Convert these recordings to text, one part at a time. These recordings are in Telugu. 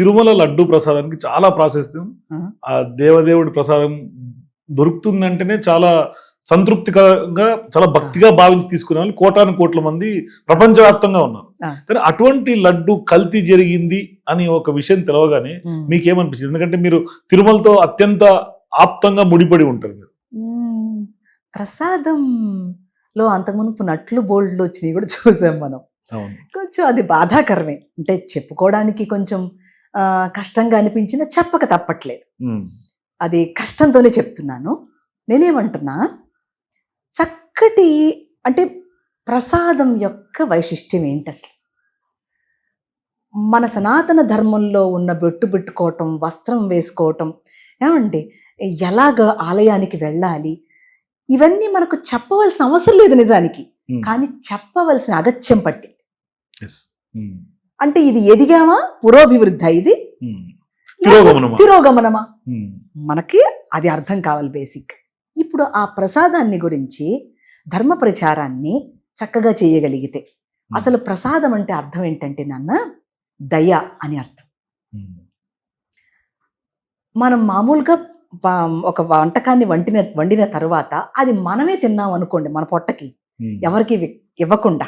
తిరుమల లడ్డు ప్రసాదానికి చాలా ప్రాశస్త్యం ఆ. దేవదేవుడి ప్రసాదం దొరుకుతుందంటేనే చాలా సంతృప్తికరంగా చాలా భక్తిగా భావించి తీసుకునే వాళ్ళు కోటాను కోట్ల మంది ప్రపంచవ్యాప్తంగా ఉన్నారు. కానీ అటువంటి లడ్డు కల్తీ జరిగింది అని ఒక విషయం తెలవగానే మీకేమనిపించింది ఎందుకంటే మీరు తిరుమలతో అత్యంత ఆప్తంగా ముడిపడి ఉంటారు మీరు. మ్మ్. ప్రసాదంలో అంతకుమునుపు నట్లు బోల్డ్లు వచ్చినాయి కూడా చూసాం మనం. కొంచెం అది బాధాకరమే. అంటే చెప్పుకోవడానికి కొంచెం కష్టంగా అనిపించిన చెప్పక తప్పట్లేదు. అది కష్టంతోనే చెప్తున్నాను. నేనేమంటున్నా? చక్కటి అంటే ప్రసాదం యొక్క వైశిష్ట్యం ఏంటి అసలు మన సనాతన ధర్మంలో ఉన్న బొట్టు పెట్టుకోవటం వస్త్రం వేసుకోవటం ఏమండి? ఎలాగ ఆలయానికి వెళ్ళాలి? ఇవన్నీ మనకు చెప్పవలసిన అవసరం లేదు నిజానికి. కానీ చెప్పవలసిన అగత్యం పట్టింది. అంటే ఇది ఎదిగామా పురోభివృద్ధి ఇది. తిరోగమనమా? మనకి అది అర్థం కావాలి బేసిక్ ఇప్పుడు ఆ ప్రసాదాన్ని గురించి ధర్మ ప్రచారాన్ని చక్కగా చేయగలిగితే అసలు ప్రసాదం అంటే అర్థం ఏంటంటే నాన్న దయ అని అర్థం. మనం మామూలుగా ఒక వంటకాన్ని వండిన వండిన తర్వాత అది మనమే తిన్నాం అనుకోండి మన పొట్టకి. ఎవరికి ఇవ్వ- ఇవ్వకుండా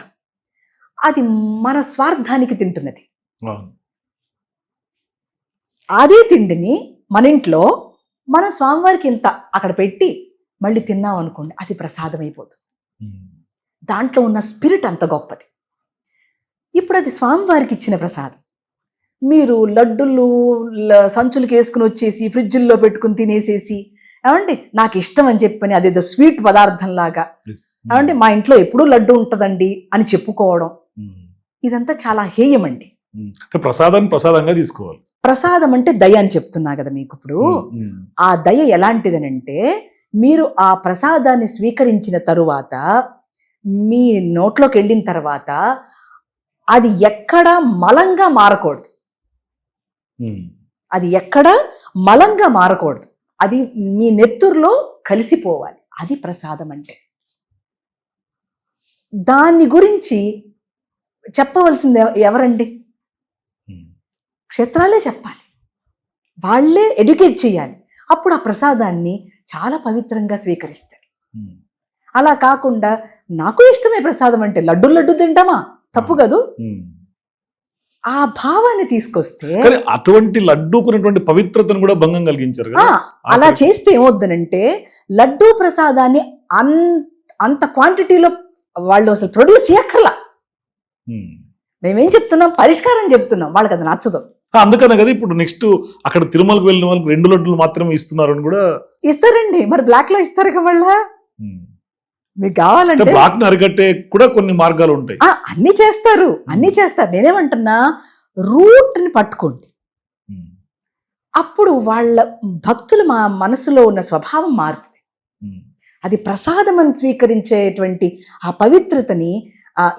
అది మన స్వార్థానికి తింటున్నది. అదే తిండిని మన ఇంట్లో మన స్వామివారికి ఇంత అక్కడ పెట్టి మళ్ళీ తిన్నాం అనుకోండి అది ప్రసాదం అయిపోతుంది. దాంట్లో ఉన్న స్పిరిట్ అంత గొప్పది ఇప్పుడు అది స్వామివారికి ఇచ్చిన ప్రసాదం మీరు లడ్డులు సంచులకి వేసుకుని వచ్చేసి ఫ్రిడ్జుల్లో పెట్టుకుని తినేసేసి ఏమండి నాకు ఇష్టం అని చెప్పని అదేదో స్వీట్ పదార్థం లాగా Yes. ఏమండి మా ఇంట్లో ఎప్పుడూ లడ్డు ఉంటుందండి అని చెప్పుకోవడం. ఇదంతా చాలా హేయం అండి ప్రసాదాన్ని ప్రసాదంగా తీసుకోవాలి. ప్రసాదం అంటే దయ అని చెప్తున్నా కదా మీకు ఇప్పుడు. ఆ దయ ఎలాంటిదనంటే మీరు ఆ ప్రసాదాన్ని స్వీకరించిన తరువాత మీ నోట్లోకి వెళ్ళిన తర్వాత అది ఎక్కడా మలంగా మారకూడదు. అది ఎక్కడా మలంగా మారకూడదు. అది మీ నెత్తురులో కలిసిపోవాలి. అది ప్రసాదం అంటే. దాన్ని గురించి చెప్పవలసింది ఎవ- ఎవరండి. క్షేత్రాలే చెప్పాలి వాళ్ళే ఎడ్యుకేట్ చేయాలి అప్పుడు ఆ ప్రసాదాన్ని చాలా పవిత్రంగా స్వీకరిస్తారు. అలా కాకుండా నాకు ఇష్టమే ప్రసాదం అంటే లడ్డు లడ్డు తింటామా తప్పు కదూ. ఆ భావాన్ని తీసుకొస్తే అటువంటి లడ్డూకున్నటువంటి పవిత్రతను కూడా భంగం కలిగించారు అలా. చేస్తే ఏమవుద్దనంటే లడ్డూ ప్రసాదాన్ని అంత క్వాంటిటీలో వాళ్ళు అసలు ప్రొడ్యూస్ చేయక్కర్లా. మేమేం చెప్తున్నాం? పరిష్కారం చెప్తున్నాం. వాళ్ళకి అది నచ్చదు. అందుకనే కదా ఇప్పుడు నెక్స్ట్ అక్కడ తిరుమలకు వెళ్ళిన వాళ్ళకి రెండు లడ్డులు మాత్రమే ఇస్తున్నారు అని కూడా ఇస్తారండి. మరి బ్లాక్లో ఇస్తారు కదా. మీకు కావాలంటే బ్లాక్ అరికట్టే కూడా కొన్ని మార్గాలు ఉంటాయి. అన్ని చేస్తారు. అన్ని చేస్తారు. నేనేమంటున్నా? రూట్ని పట్టుకోండి. అప్పుడు వాళ్ళ భక్తుల మా మనసులో ఉన్న స్వభావం మారుతుంది. అది ప్రసాదం అని స్వీకరించేటువంటి ఆ పవిత్రతని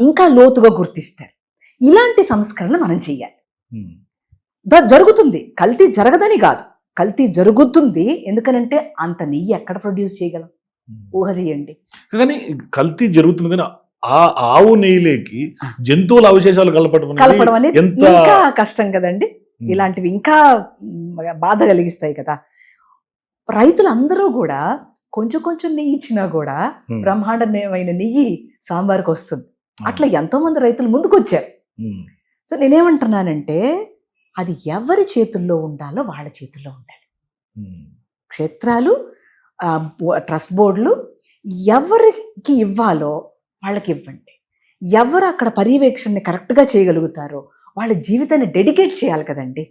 ఇంకా లోతుగా గుర్తిస్తారు ఇలాంటి సంస్కరణ మనం చెయ్యాలి జరుగుతుంది కల్తీ జరగదని కాదు కల్తీ జరుగుతుంది ఎందుకనంటే అంత నెయ్యి ఎక్కడ ప్రొడ్యూస్ చేయగలం. ఊహ చేయండి కానీ కల్తీ జరుగుతుంది కానీ ఆ ఆవు నెయ్యిలోకి. జంతువుల అవశేషాలు కలపడం కలపడం అనేది ఇంకా కష్టం కదండి. ఇలాంటివి ఇంకా బాధ కలిగిస్తాయి కదా రైతులందరూ కూడా కొంచెం కొంచెం నెయ్యి ఇచ్చినా కూడా. బ్రహ్మాండమైన నెయ్యి సాంబార్కి వస్తుంది. అట్లా ఎంతో మంది రైతులు ముందుకు వచ్చారు ఉమ్. సో నేనేమంటున్నానంటే అది ఎవరి చేతుల్లో ఉండాలో వాళ్ళ చేతుల్లో ఉండాలి. క్షేత్రాలు ట్రస్ట్ బోర్డులు ఎవరికి ఇవ్వాలో వాళ్ళకి ఇవ్వండి ఎవరు అక్కడ పర్యవేక్షణని కరెక్ట్గా చేయగలుగుతారో వాళ్ళ జీవితాన్ని డెడికేట్ చేయాలి కదండి.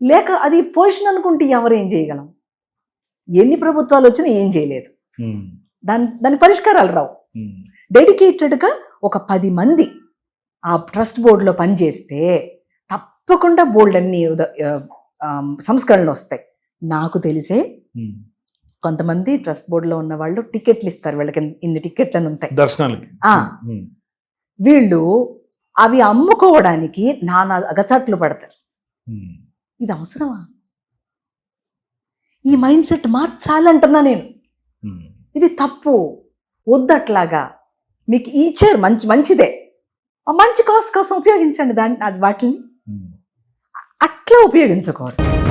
లేక అది పొజిషన్ అనుకుంటే ఎవరు ఏం చేయగలం ఎన్ని ప్రభుత్వాలు వచ్చినా ఏం చేయలేదు. దాని దాని పరిష్కారాలు రావు. డెడికేటెడ్గా ఒక పది మంది ఆ ట్రస్ట్ బోర్డులో పనిచేస్తే తప్పకుండా బోల్డ్ అన్ని సంస్కరణలు వస్తాయి. నాకు తెలిసే. కొంతమంది ట్రస్ట్ బోర్డులో ఉన్న వాళ్ళు టికెట్లు ఇస్తారు. వీళ్ళకి ఇన్ని టికెట్లు అని ఉంటాయి. దర్శనాలకి. వీళ్ళు అవి అమ్ముకోవడానికి నానా అగచాట్లు పడతారు. ఇది అవసరమా? ఈ మైండ్ సెట్ మార్చాలంటున్నా నేను. ఇది తప్పు. వద్దట్లాగా. మీకు ఇచ్చారు మంచి మంచిదే. మంచి కాస్ట్ కోసం ఉపయోగించండి దాన్ని అది వాటిని. ఉమ్. అట్లా ఉపయోగించకూడదు.